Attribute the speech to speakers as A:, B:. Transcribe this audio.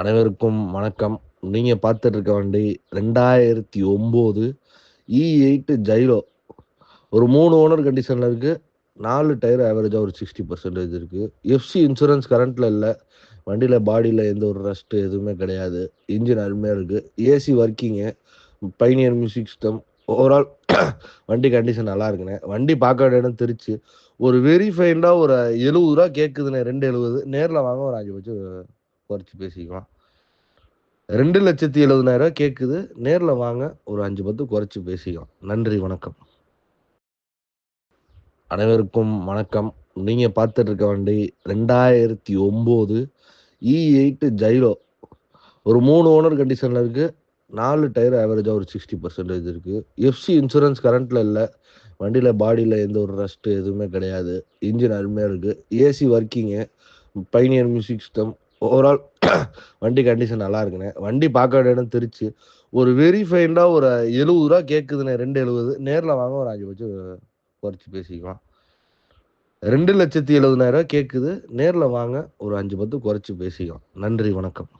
A: அனைவருக்கும் வணக்கம். நீங்கள் பார்த்துட்டு இருக்க வண்டி ரெண்டாயிரத்தி ஒம்பது இ எயிட்டு ஜைலோ ஒரு மூணு ஓனர் கண்டிஷனில் இருக்குது நாலு டயர் ஆவரேஜாக ஒரு சிக்ஸ்டி பர்சன்டேஜ் இருக்குது எஃப்சி இன்சூரன்ஸ் கரண்ட்டில் இல்லை. வண்டியில் பாடியில் எந்த ஒரு ரஸ்ட்டு எதுவுமே கிடையாது. இன்ஜின் அருமையாக இருக்குது AC working Pioneer music system overall வண்டி கண்டிஷன் நல்லா இருக்குண்ணே. வண்டி பார்க்க வேண்டிய இடம் திருச்சி. ஒரு வெரிஃபைண்டாக ஒரு எழுபது ரூபா கேட்குதுண்ணே ரெண்டு எழுபது. நேரில் வாங்க. ஒரு அஞ்சு பட்சம் குறைச்சி பேசிக்கலாம். ரெண்டு லட்சத்தி எழுபதாயிரம் கேட்குது நேரில் வாங்க. ஒரு அஞ்சு பத்து குறைச்சி பேசிக்கலாம். நன்றி வணக்கம். அனைவருக்கும் வணக்கம். நீங்கள் பார்த்துட்டு இருக்க வண்டி ரெண்டாயிரத்தி ஒம்பது இ எயிட்டு ஜைலோ ஒரு மூணு ஓனர் கண்டிஷனில் இருக்குது நாலு டயர் ஆவரேஜாக ஒரு சிக்ஸ்டி பர்சன்டேஜ் இருக்குது எஃப்சி இன்சூரன்ஸ் கரண்ட்டில் இல்லை. வண்டியில் பாடியில் எந்த ஒரு ரஸ்ட்டு எதுவுமே கிடையாது. இன்ஜின் அருமையாக இருக்குது AC working Pioneer music system overall வண்டி கண்டிஷன் நல்லா இருக்குண்ணே வண்டி பார்க்க வேண்டிய இடம் திருச்சி. ஒரு வெரிஃபைண்டாக ஒரு எழுபது ரூபா கேட்குதுண்ணே ரெண்டு எழுபது நேரில் வாங்க ஒரு அஞ்சு பட்சம் குறைச்சி பேசிக்கலாம் ரெண்டு லட்சத்தி எழுபதாயிரம் கேட்குது நேரில் வாங்க ஒரு அஞ்சு பத்து குறைச்சி பேசிக்கலாம் நன்றி வணக்கம்.